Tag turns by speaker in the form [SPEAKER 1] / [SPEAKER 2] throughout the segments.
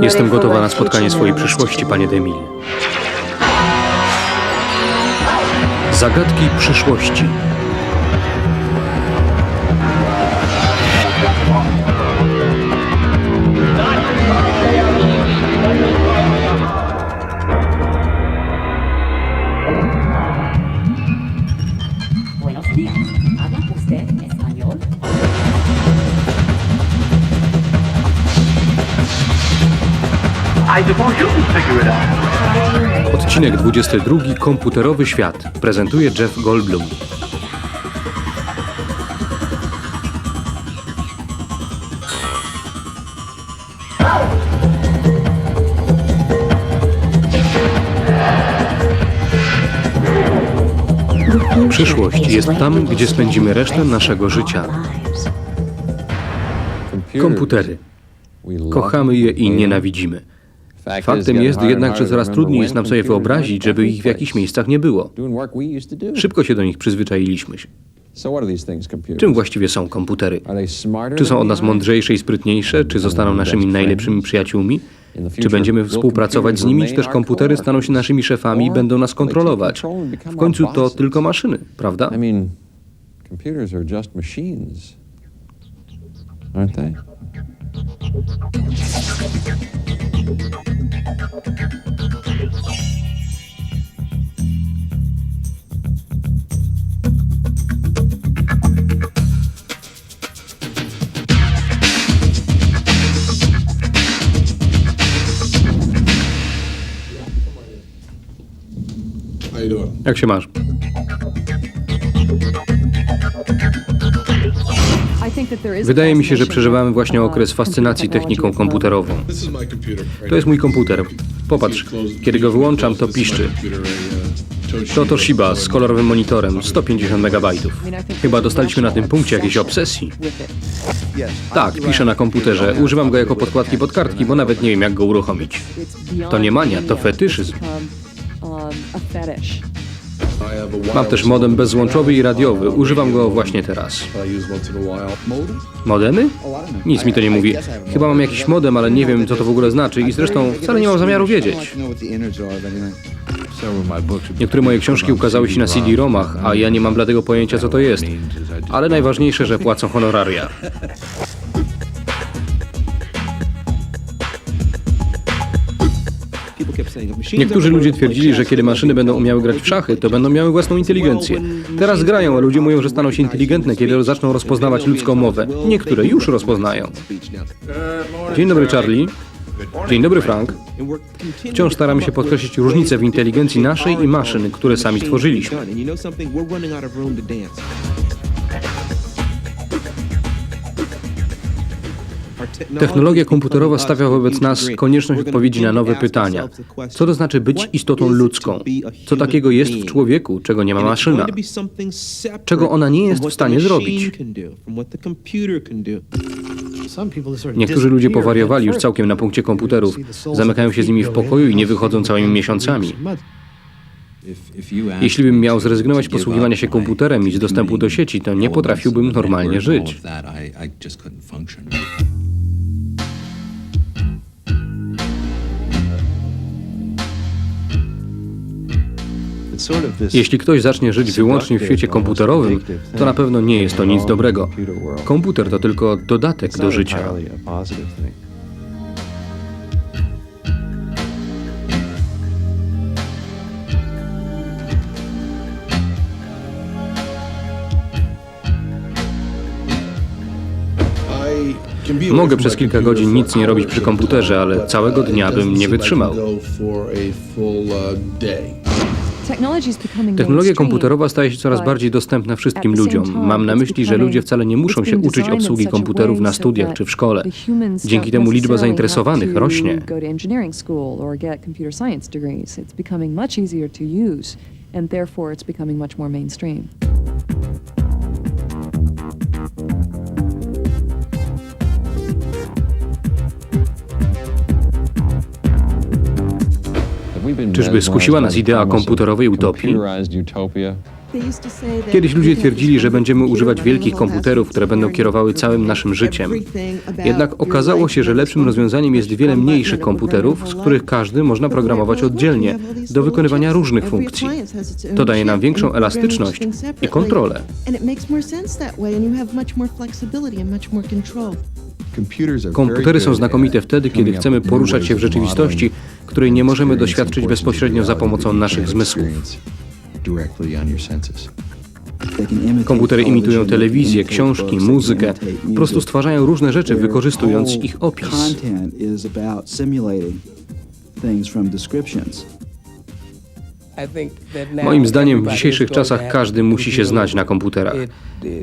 [SPEAKER 1] Jestem gotowa na spotkanie swojej przyszłości, panie Demil. Zagadki przyszłości. Odcinek 22. Komputerowy świat. Prezentuje Jeff Goldblum. Przyszłość jest tam, gdzie spędzimy resztę naszego życia. Komputery. Kochamy je i nienawidzimy. Faktem jest jednak, że coraz trudniej jest nam sobie wyobrazić, żeby ich w jakichś miejscach nie było. Szybko się do nich przyzwyczailiśmy. Czym właściwie są komputery? Czy są od nas mądrzejsze i sprytniejsze? Czy zostaną naszymi najlepszymi przyjaciółmi? Czy będziemy współpracować z nimi, czy też komputery staną się naszymi szefami i będą nas kontrolować? W końcu to tylko maszyny, prawda?
[SPEAKER 2] Aren't they?
[SPEAKER 1] Jak się masz? Wydaje mi się, że przeżywamy właśnie okres fascynacji techniką komputerową. To jest mój komputer. Popatrz, kiedy go wyłączam, to piszczy. To Toshiba z kolorowym monitorem, 150 MB. Chyba dostaliśmy na tym punkcie jakiejś obsesji. Tak, piszę na komputerze. Używam go jako podkładki pod kartki, bo nawet nie wiem, jak go uruchomić. To nie mania, to fetyszyzm. Mam też modem bezzłączowy i radiowy. Używam go właśnie teraz. Modemy? Nic mi to nie mówi. Chyba mam jakiś modem, ale nie wiem, co to w ogóle znaczy i zresztą wcale nie mam zamiaru wiedzieć. Niektóre moje książki ukazały się na CD-ROMach, a ja nie mam dlatego pojęcia, co to jest. Ale najważniejsze, że płacą honoraria. Niektórzy ludzie twierdzili, że kiedy maszyny będą umiały grać w szachy, to będą miały własną inteligencję. Teraz grają, a ludzie mówią, że staną się inteligentne, kiedy zaczną rozpoznawać ludzką mowę. Niektóre już rozpoznają. Dzień dobry, Charlie. Dzień dobry, Frank. Wciąż staramy się podkreślić różnicę w inteligencji naszej i maszyn, które sami stworzyliśmy. Technologia komputerowa stawia wobec nas konieczność odpowiedzi na nowe pytania. Co to znaczy być istotą ludzką? Co takiego jest w człowieku, czego nie ma maszyna? Czego ona nie jest w stanie zrobić? Niektórzy ludzie powariowali już całkiem na punkcie komputerów. Zamykają się z nimi w pokoju i nie wychodzą całymi miesiącami. Jeśli bym miał zrezygnować z posługiwania się komputerem i z dostępu do sieci, to nie potrafiłbym normalnie żyć. Jeśli ktoś zacznie żyć wyłącznie w świecie komputerowym, to na pewno nie jest to nic dobrego. Komputer to tylko dodatek do życia. Mogę przez kilka godzin nic nie robić przy komputerze, ale całego dnia bym nie wytrzymał. Technologia komputerowa staje się coraz bardziej dostępna wszystkim ludziom. Mam na myśli, że ludzie wcale nie muszą się uczyć obsługi komputerów na studiach czy w szkole. Dzięki temu liczba zainteresowanych rośnie.
[SPEAKER 3] And therefore, it's becoming much more mainstream.
[SPEAKER 1] Czyżby skusiła nas idea komputerowej utopii? Kiedyś ludzie twierdzili, że będziemy używać wielkich komputerów, które będą kierowały całym naszym życiem. Jednak okazało się, że lepszym rozwiązaniem jest wiele mniejszych komputerów, z których każdy można programować oddzielnie do wykonywania różnych funkcji. To daje nam większą elastyczność i kontrolę. Komputery są znakomite wtedy, kiedy chcemy poruszać się w rzeczywistości, której nie możemy doświadczyć bezpośrednio za pomocą naszych zmysłów. Komputery imitują telewizję, książki, muzykę. Po prostu stwarzają różne rzeczy, wykorzystując ich opis. Moim zdaniem w dzisiejszych czasach każdy musi się znać na komputerach.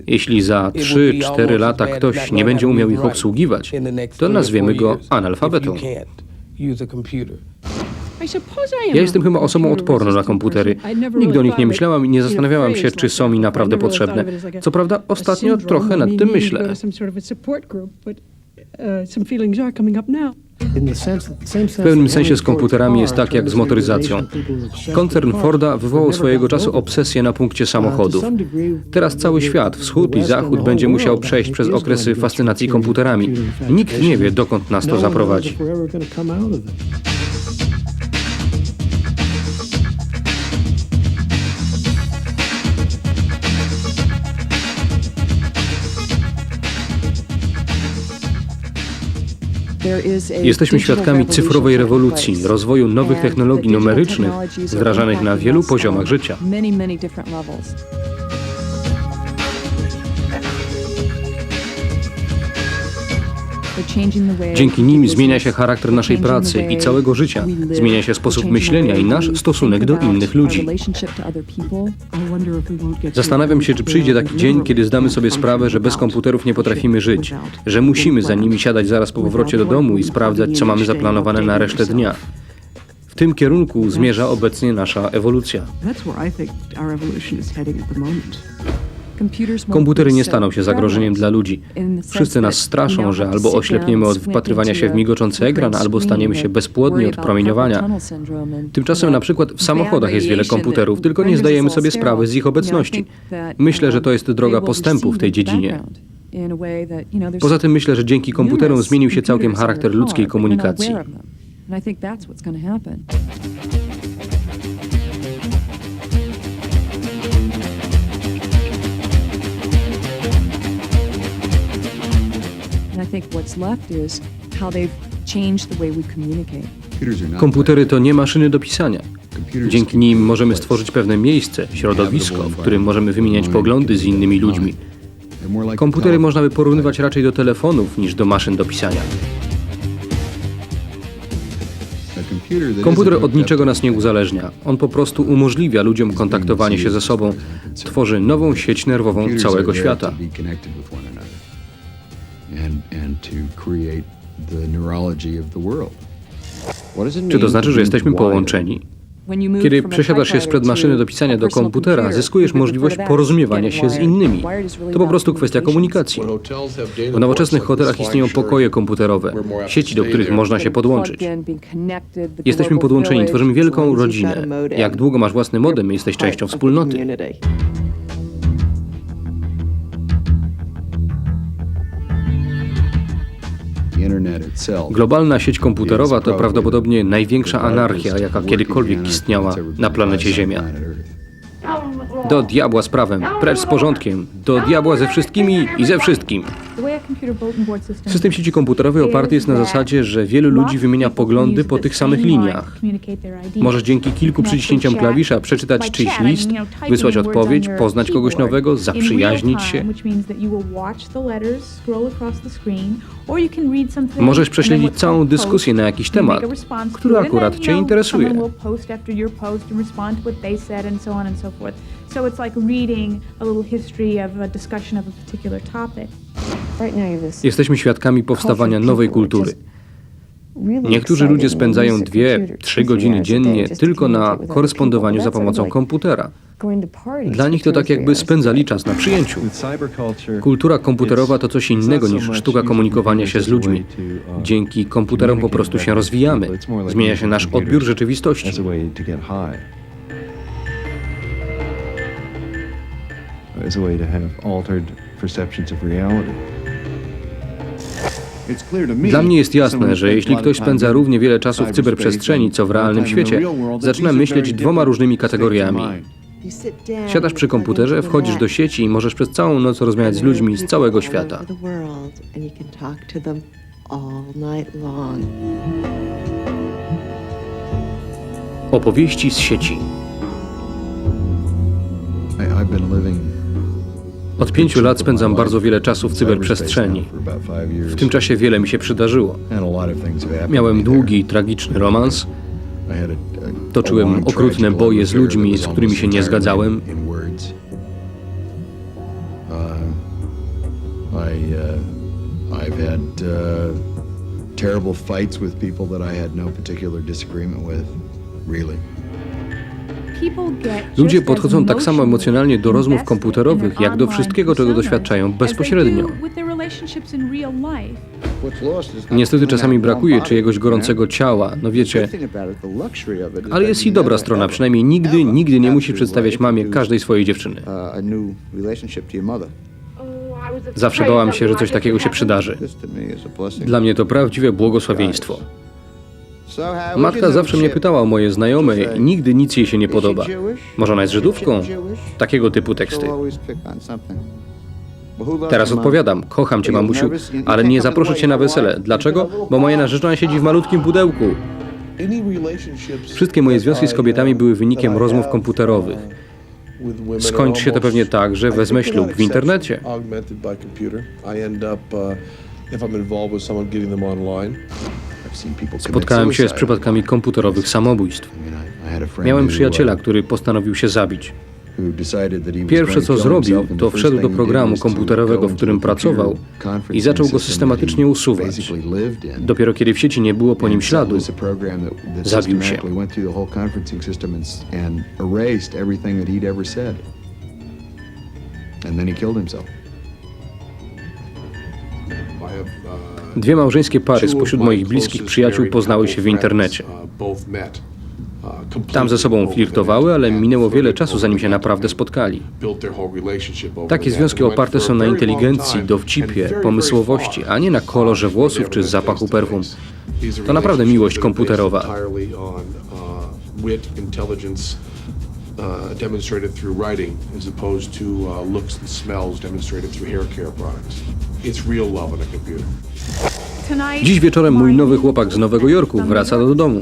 [SPEAKER 1] Jeśli za 3-4 lata ktoś nie będzie umiał ich obsługiwać, to nazwiemy go analfabetą. Ja jestem chyba osobą odporną na komputery. Nigdy o nich nie myślałam i nie zastanawiałam się, czy są mi naprawdę potrzebne. Co prawda, ostatnio trochę nad tym myślę. W pewnym sensie z komputerami jest tak jak z motoryzacją. Koncern Forda wywołał swojego czasu obsesję na punkcie samochodów. Teraz cały świat, wschód i zachód, będzie musiał przejść przez okresy fascynacji komputerami. Nikt nie wie, dokąd nas to zaprowadzi. Jesteśmy świadkami cyfrowej rewolucji, rozwoju nowych technologii numerycznych, wdrażanych na wielu poziomach życia. Dzięki nim zmienia się charakter naszej pracy i całego życia, zmienia się sposób myślenia i nasz stosunek do innych ludzi. Zastanawiam się, czy przyjdzie taki dzień, kiedy zdamy sobie sprawę, że bez komputerów nie potrafimy żyć, że musimy za nimi siadać zaraz po powrocie do domu i sprawdzać, co mamy zaplanowane na resztę dnia. W tym kierunku zmierza obecnie nasza ewolucja. Komputery nie staną się zagrożeniem dla ludzi. Wszyscy nas straszą, że albo oślepniemy od wpatrywania się w migoczący ekran, albo staniemy się bezpłodni od promieniowania. Tymczasem na przykład w samochodach jest wiele komputerów, tylko nie zdajemy sobie sprawy z ich obecności. Myślę, że to jest droga postępu w tej dziedzinie. Poza tym myślę, że dzięki komputerom zmienił się całkiem charakter ludzkiej komunikacji. Komputery to nie maszyny do pisania. Dzięki nim możemy stworzyć pewne miejsce, środowisko, w którym możemy wymieniać poglądy z innymi ludźmi. Komputery można by porównywać raczej do telefonów niż do maszyn do pisania. Komputer od niczego nas nie uzależnia. On po prostu umożliwia ludziom kontaktowanie się ze sobą, tworzy nową sieć nerwową całego świata. Czy to znaczy, że jesteśmy połączeni? Kiedy przesiadasz się sprzed maszyny do pisania do komputera, zyskujesz możliwość porozumiewania się z innymi. To po prostu kwestia komunikacji. W nowoczesnych hotelach istnieją pokoje komputerowe, sieci, do których można się podłączyć. Jesteśmy podłączeni, tworzymy wielką rodzinę. Jak długo masz własny modem, jesteś częścią wspólnoty. Globalna sieć komputerowa to prawdopodobnie największa anarchia, jaka kiedykolwiek istniała na planecie Ziemia. Do diabła z prawem, precz z porządkiem, do diabła ze wszystkimi i ze wszystkim. System sieci komputerowej oparty jest na zasadzie, że wielu ludzi wymienia poglądy po tych samych liniach. Możesz dzięki kilku przyciśnięciom klawisza przeczytać czyjś list, wysłać odpowiedź, poznać kogoś nowego, zaprzyjaźnić się. Możesz prześledzić całą dyskusję na jakiś temat, który akurat Cię interesuje.
[SPEAKER 4] So it's like reading a little history of a discussion of a particular topic.
[SPEAKER 1] Jesteśmy świadkami powstawania nowej kultury. Niektórzy ludzie spędzają dwie, trzy godziny dziennie tylko na korespondowaniu za pomocą komputera. Dla nich to tak jakby spędzali czas na przyjęciu. Kultura komputerowa to coś innego niż sztuka komunikowania się z ludźmi. Dzięki komputerom po prostu się rozwijamy. Zmienia się nasz odbiór rzeczywistości.
[SPEAKER 2] As a way to have altered perceptions of reality.
[SPEAKER 1] Dla mnie jest jasne, że jeśli ktoś spędza równie wiele czasu w cyberprzestrzeni, co w realnym świecie, zaczyna myśleć dwoma różnymi kategoriami. Siadasz przy komputerze, wchodzisz do sieci i możesz przez całą noc rozmawiać z ludźmi z całego świata. Opowieści z sieci.
[SPEAKER 2] I, I've been living
[SPEAKER 1] Od pięciu lat spędzam bardzo wiele czasu w cyberprzestrzeni. W tym czasie wiele mi się przydarzyło. Miałem długi, tragiczny romans, toczyłem okrutne boje z ludźmi, z którymi się nie zgadzałem.
[SPEAKER 2] Uh, uh, uh, terrible fights with people that I had no particular disagreement with, really.
[SPEAKER 1] Ludzie podchodzą tak samo emocjonalnie do rozmów komputerowych, jak do wszystkiego, czego doświadczają bezpośrednio. Niestety czasami brakuje czyjegoś gorącego ciała, no wiecie, ale jest i dobra strona, przynajmniej nigdy, nigdy nie musi przedstawiać mamie każdej swojej dziewczyny. Zawsze bałam się, że coś takiego się przydarzy. Dla mnie to prawdziwe błogosławieństwo. Matka zawsze mnie pytała o moje znajome i nigdy nic jej się nie podoba. Może ona jest Żydówką? Takiego typu teksty. Teraz odpowiadam, kocham cię mamusiu, ale nie zaproszę cię na wesele. Dlaczego? Bo moja narzeczona siedzi w malutkim pudełku. Wszystkie moje związki z kobietami były wynikiem rozmów komputerowych. Skończy się to pewnie tak, że wezmę ślub w internecie.
[SPEAKER 5] uh, online.
[SPEAKER 1] Spotkałem się z przypadkami komputerowych samobójstw. Miałem przyjaciela,
[SPEAKER 2] uh,
[SPEAKER 1] który postanowił się zabić. Pierwsze co zrobił, to wszedł do programu komputerowego,
[SPEAKER 2] go
[SPEAKER 1] w którym pracował i zaczął go
[SPEAKER 2] system
[SPEAKER 1] systematycznie usuwać. Dopiero kiedy w sieci nie było po nim śladu, zabił się.
[SPEAKER 2] and, then he killed himself.
[SPEAKER 1] Dwie małżeńskie pary spośród moich bliskich przyjaciół poznały się w internecie.
[SPEAKER 5] uh, uh,
[SPEAKER 1] Tam ze sobą flirtowały, ale minęło wiele czasu, zanim się naprawdę spotkali. Takie związki oparte są na inteligencji, dowcipie, pomysłowości, a nie na kolorze włosów czy zapachu perfum. To naprawdę miłość komputerowa.
[SPEAKER 5] Uh, demonstrated through writing, as opposed to uh, looks and smells demonstrated through hair care products. It's real love on a computer.
[SPEAKER 1] Dziś wieczorem mój nowy chłopak z Nowego Jorku wraca do domu.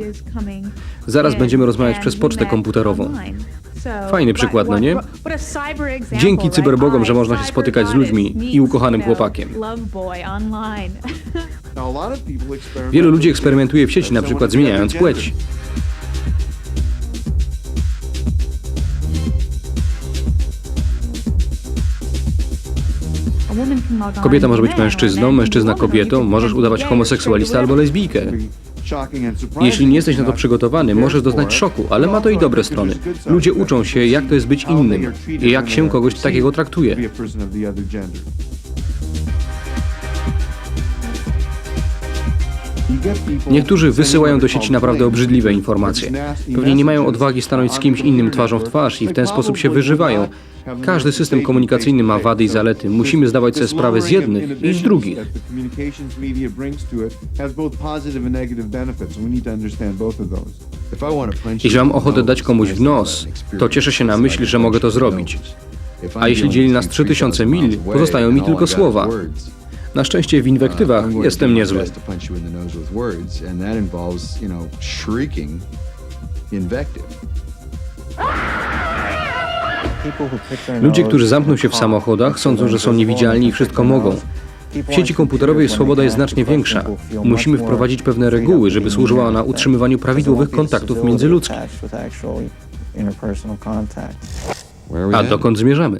[SPEAKER 1] Zaraz będziemy rozmawiać przez pocztę komputerową. Fajny przykład, no nie? Dzięki cyberbogom, że można się spotykać z ludźmi i ukochanym chłopakiem. Wielu ludzi eksperymentuje w sieci, na przykład zmieniając płeć. Kobieta może być mężczyzną, mężczyzna kobietą, możesz udawać homoseksualista albo lesbijkę. Jeśli nie jesteś na to przygotowany, możesz doznać szoku, ale ma to i dobre strony. Ludzie uczą się, jak to jest być innym i jak się kogoś takiego traktuje. Niektórzy wysyłają do sieci naprawdę obrzydliwe informacje. Pewnie nie mają odwagi stanąć z kimś innym twarzą w twarz i w ten sposób się wyżywają. Każdy system komunikacyjny ma wady i zalety. Musimy zdawać sobie sprawę z jednych i z drugich. Jeśli mam ochotę dać komuś w nos, to cieszę się na myśl, że mogę to zrobić. A jeśli dzieli nas
[SPEAKER 2] you
[SPEAKER 1] 3000
[SPEAKER 2] miles
[SPEAKER 1] mil, pozostają mi tylko słowa. Na szczęście w inwektywach
[SPEAKER 2] to
[SPEAKER 1] jestem niezły. Ludzie, którzy zamkną się w samochodach, sądzą, że są niewidzialni i wszystko mogą. W sieci komputerowej swoboda jest znacznie większa. Musimy wprowadzić pewne reguły, żeby służyła ona utrzymywaniu prawidłowych kontaktów międzyludzkich. A dokąd zmierzamy?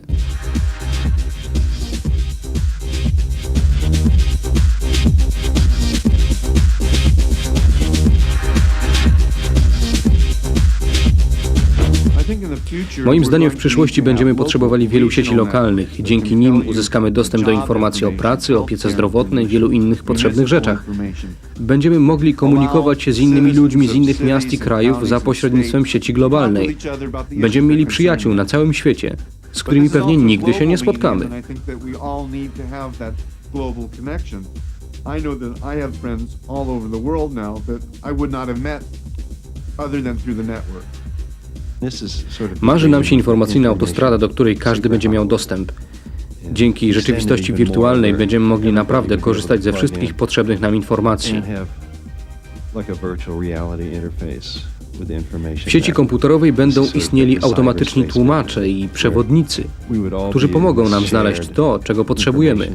[SPEAKER 1] Moim zdaniem w przyszłości będziemy potrzebowali wielu sieci lokalnych. Dzięki nim uzyskamy dostęp do informacji o pracy, opiece zdrowotnej, wielu innych potrzebnych rzeczach. Będziemy mogli komunikować się z innymi ludźmi z innych miast i krajów za pośrednictwem sieci globalnej. Będziemy mieli przyjaciół na całym świecie. z którymi pewnie nigdy się nie spotkamy.
[SPEAKER 6] I know that I have friends all over the world now that I would not have met other than through the network.
[SPEAKER 1] Marzy nam się informacyjna autostrada, do której każdy będzie miał dostęp. Dzięki rzeczywistości wirtualnej będziemy mogli naprawdę korzystać ze wszystkich potrzebnych nam informacji. W sieci komputerowej będą istnieli automatyczni tłumacze i przewodnicy, którzy pomogą nam znaleźć to, czego potrzebujemy.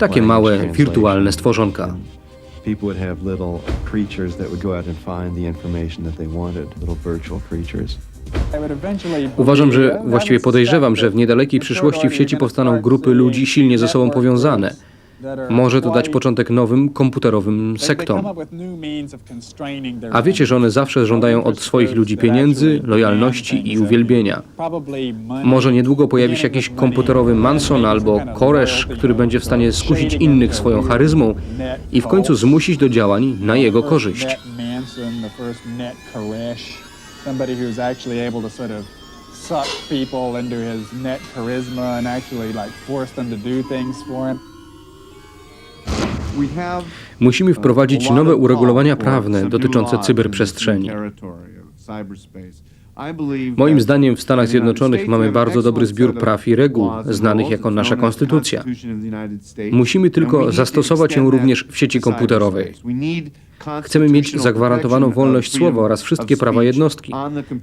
[SPEAKER 1] Takie małe, wirtualne stworzonka.
[SPEAKER 7] People would have little creatures that would go out and find the information that they wanted, little virtual creatures.
[SPEAKER 1] Uważam, że właściwie podejrzewam, że w niedalekiej przyszłości w sieci powstaną grupy ludzi silnie ze sobą powiązane. Może to dać początek nowym komputerowym sektom. A wiecie, że one zawsze żądają od swoich ludzi pieniędzy, lojalności i uwielbienia. Może niedługo pojawi się jakiś komputerowy Manson albo Koresz, który będzie w stanie skusić innych swoją charyzmą i w końcu zmusić do działań na jego korzyść.
[SPEAKER 8] suck people into his net charisma and actually like force them to do things for him.
[SPEAKER 1] Musimy wprowadzić nowe uregulowania prawne dotyczące cyberprzestrzeni. Moim zdaniem w Stanach Zjednoczonych mamy bardzo dobry zbiór praw i reguł, znanych jako nasza konstytucja. Musimy tylko zastosować ją również w sieci komputerowej. Chcemy mieć zagwarantowaną wolność słowa oraz wszystkie prawa jednostki.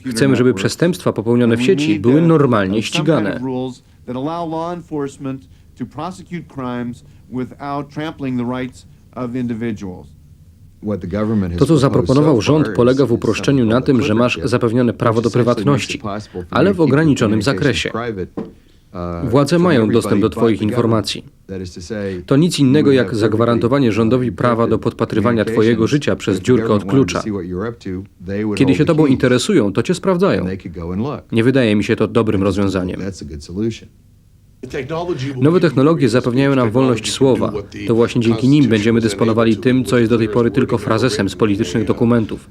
[SPEAKER 1] Chcemy, żeby przestępstwa popełnione w sieci były normalnie ścigane.
[SPEAKER 6] Without trampling the rights of individuals.
[SPEAKER 1] To, co zaproponował rząd, polega w uproszczeniu na tym, że masz zapewnione prawo do prywatności, ale w ograniczonym zakresie. Władze mają dostęp do Twoich informacji. To nic innego jak zagwarantowanie rządowi prawa do podpatrywania Twojego życia przez dziurkę od klucza. Kiedy się Tobą interesują, to Cię sprawdzają. Nie wydaje mi się to dobrym rozwiązaniem. Nowe technologie zapewniają nam wolność słowa. To właśnie dzięki nim będziemy dysponowali tym, co jest do tej pory tylko frazesem z politycznych dokumentów.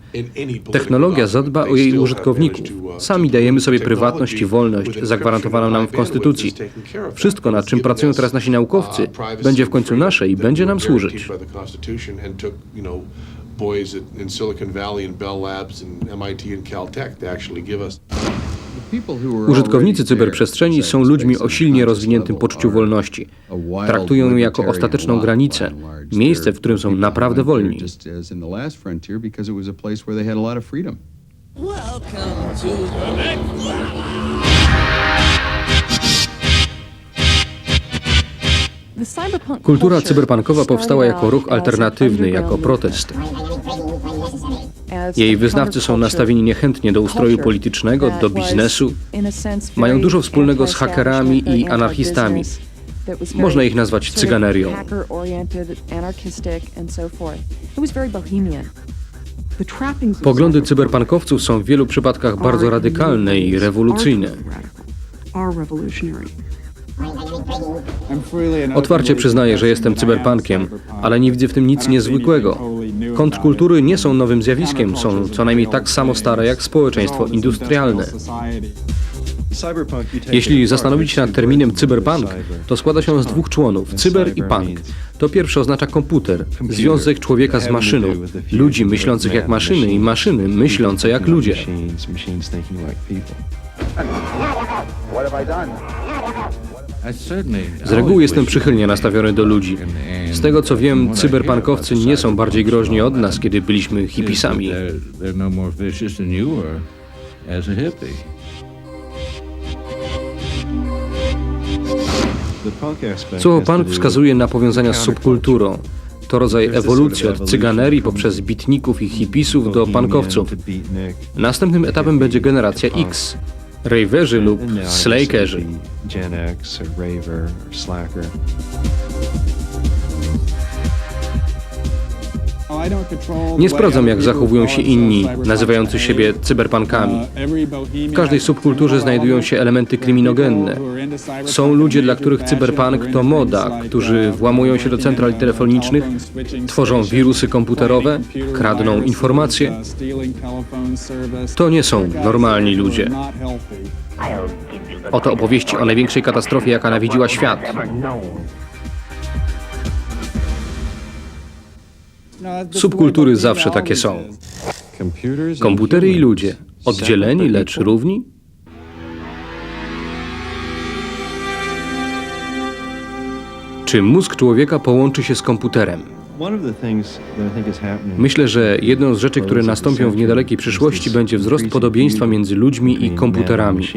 [SPEAKER 1] Technologia zadba o jej użytkowników. Sami dajemy sobie prywatność i wolność zagwarantowaną nam w Konstytucji. Wszystko, nad czym pracują teraz nasi naukowcy, będzie w końcu nasze i będzie nam służyć.
[SPEAKER 5] boys in Silicon Valley and Bell Labs and MIT and Caltech to actually give us
[SPEAKER 1] Użytkownicy cyberprzestrzeni są ludźmi o silnie rozwiniętym poczuciu wolności. Traktują ją jako ostateczną granicę, miejsce, w którym są naprawdę wolni. Kultura cyberpunkowa powstała jako ruch alternatywny, jako protest. Jej wyznawcy są nastawieni niechętnie do ustroju politycznego, do biznesu. Mają dużo wspólnego z hakerami i anarchistami. Można ich nazwać cyganerią. Poglądy cyberpunkowców są w wielu przypadkach bardzo radykalne i rewolucyjne. Otwarcie przyznaję, że jestem cyberpunkiem, ale nie widzę w tym nic niezwykłego. Kontrkultury nie są nowym zjawiskiem, są co najmniej tak samo stare jak społeczeństwo industrialne. Jeśli zastanowić się nad terminem cyberpunk, to składa się on z dwóch członów, cyber i punk. To pierwsze oznacza komputer, związek człowieka z maszyną, ludzi myślących jak maszyny i maszyny myślące jak ludzie. Z reguły jestem przychylnie nastawiony do ludzi. Z tego co wiem, cyberpunkowcy nie są bardziej groźni od nas, kiedy byliśmy hipisami. Słowo punk wskazuje na powiązania z subkulturą. To rodzaj ewolucji od cyganerii poprzez bitników i hipisów do punkowców. Następnym etapem będzie generacja X. Raverzy lub slakerzy. Nie sprawdzam, jak zachowują się inni, nazywający siebie cyberpankami. W każdej subkulturze znajdują się elementy kryminogenne. Są ludzie, dla których cyberpunk to moda, którzy włamują się do central telefonicznych, tworzą wirusy komputerowe, kradną informacje. To nie są normalni ludzie. Oto opowieści o największej katastrofie, jaka nawiedziła świat. Subkultury zawsze takie są. Komputery i ludzie. Oddzieleni, lecz równi? Czy mózg człowieka połączy się z komputerem? Myślę, że jedną z rzeczy, które nastąpią w niedalekiej przyszłości, będzie wzrost podobieństwa między ludźmi i komputerami.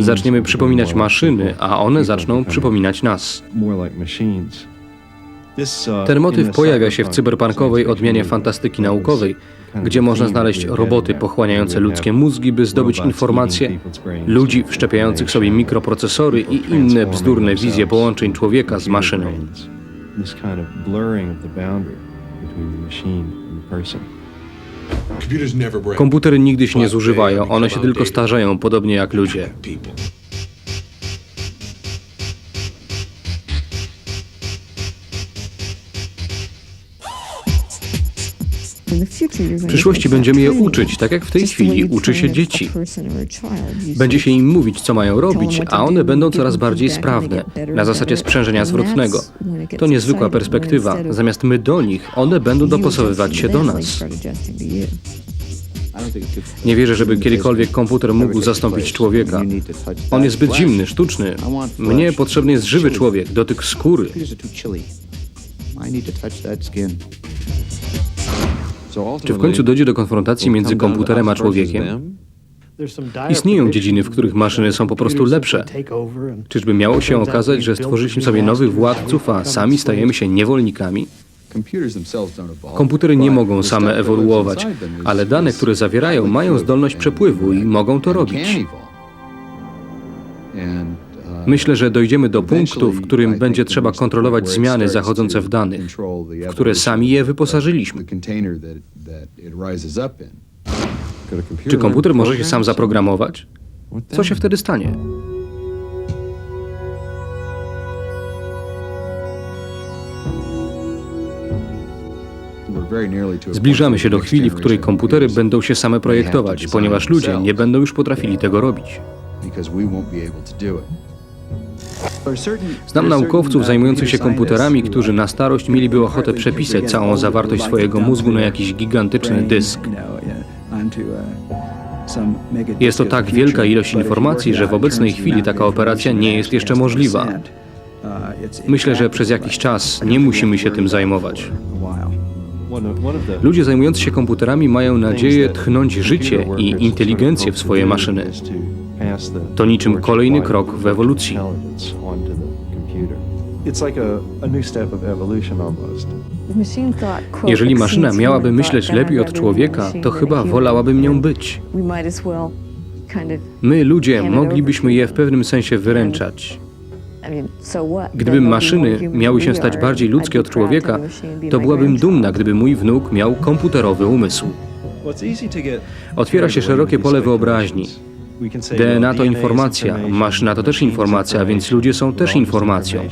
[SPEAKER 1] Zaczniemy przypominać maszyny, a one zaczną przypominać nas. Ten motyw pojawia się w cyberpunkowej odmianie fantastyki naukowej, gdzie można znaleźć roboty pochłaniające ludzkie mózgi, by zdobyć informacje, ludzi wszczepiających sobie mikroprocesory i inne bzdurne wizje połączeń człowieka z maszyną. Komputery nigdy się nie zużywają, one się tylko starzeją, podobnie jak ludzie. W przyszłości będziemy je uczyć, tak jak w tej chwili uczy się dzieci. Będzie się im mówić, co mają robić, a one będą coraz bardziej sprawne, na zasadzie sprzężenia zwrotnego. To niezwykła perspektywa. Zamiast my do nich, one będą dopasowywać się do nas. Nie wierzę, żeby kiedykolwiek komputer mógł zastąpić człowieka. On jest zbyt zimny, sztuczny. Mnie potrzebny jest żywy człowiek, dotyk skóry. Czy w końcu dojdzie do konfrontacji między komputerem a człowiekiem? Istnieją dziedziny, w których maszyny są po prostu lepsze. Czyżby miało się okazać, że stworzyliśmy sobie nowych władców, a sami stajemy się niewolnikami? Komputery nie mogą same ewoluować, ale dane, które zawierają, mają zdolność przepływu i mogą to robić. Myślę, że dojdziemy do punktu, w którym będzie trzeba kontrolować zmiany zachodzące w danych, w które sami je wyposażyliśmy. Czy komputer może się sam zaprogramować? Co się wtedy stanie? Zbliżamy się do chwili, w której komputery będą się same projektować, ponieważ ludzie nie będą już potrafili tego robić. Znam naukowców zajmujących się komputerami, którzy na starość mieliby ochotę przepisać całą zawartość swojego mózgu na jakiś gigantyczny dysk. Jest to tak wielka ilość informacji, że w obecnej chwili taka operacja nie jest jeszcze możliwa. Myślę, że przez jakiś czas nie musimy się tym zajmować. Ludzie zajmujący się komputerami mają nadzieję tchnąć życie i inteligencję w swoje maszyny. To niczym kolejny krok w ewolucji. Jeżeli maszyna miałaby myśleć lepiej od człowieka, to chyba wolałabym nią być. My, ludzie, moglibyśmy je w pewnym sensie wyręczać. Gdyby maszyny miały się stać bardziej ludzkie od człowieka, to byłabym dumna, gdyby mój wnuk miał komputerowy umysł. Otwiera się szerokie pole wyobraźni. DNA to informacja, maszyna to też informacja, więc ludzie są też informacją.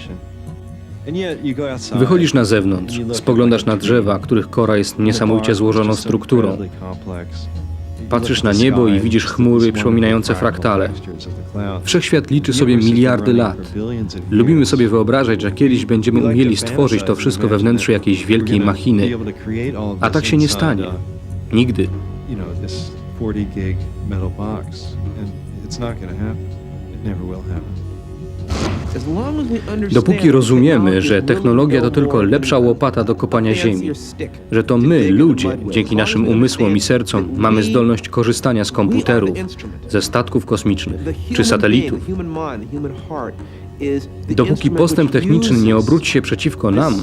[SPEAKER 1] Wychodzisz na zewnątrz, spoglądasz na drzewa, których kora jest niesamowicie złożoną strukturą. Patrzysz na niebo i widzisz chmury przypominające fraktale. Wszechświat liczy sobie miliardy lat. Lubimy sobie wyobrażać, że kiedyś będziemy umieli stworzyć to wszystko we wnętrzu jakiejś wielkiej machiny. A tak się nie stanie. Nigdy. Dopóki rozumiemy, że technologia to tylko lepsza łopata do kopania ziemi, że to my, ludzie, dzięki naszym umysłom i sercom, mamy zdolność korzystania z komputerów, ze statków kosmicznych czy satelitów, dopóki postęp techniczny nie obróci się przeciwko nam,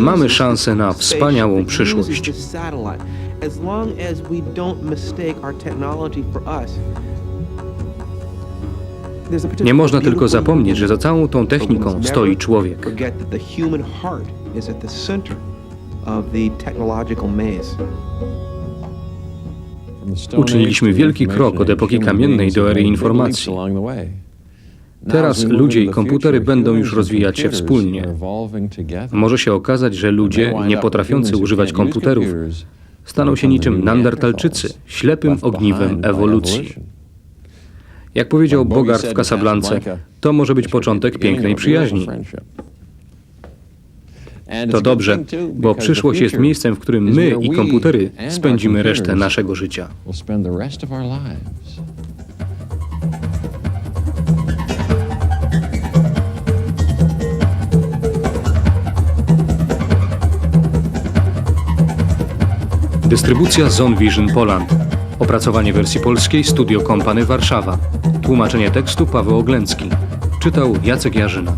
[SPEAKER 1] mamy szansę na wspaniałą przyszłość. Nie można tylko zapomnieć, że za całą tą techniką stoi człowiek. Uczyniliśmy wielki krok od epoki kamiennej do ery informacji. Teraz ludzie i komputery będą już rozwijać się wspólnie. Może się okazać, że ludzie, nie potrafiący używać komputerów, staną się niczym Neandertalczycy, ślepym ogniwem ewolucji. Jak powiedział Bogart w Casablance, to może być początek pięknej przyjaźni. To dobrze, bo przyszłość jest miejscem, w którym my i komputery spędzimy resztę naszego życia. Dystrybucja Zone Vision Poland. Opracowanie wersji polskiej Studio Kompany Warszawa. Tłumaczenie tekstu Paweł Oglęcki. Czytał Jacek Jarzyna.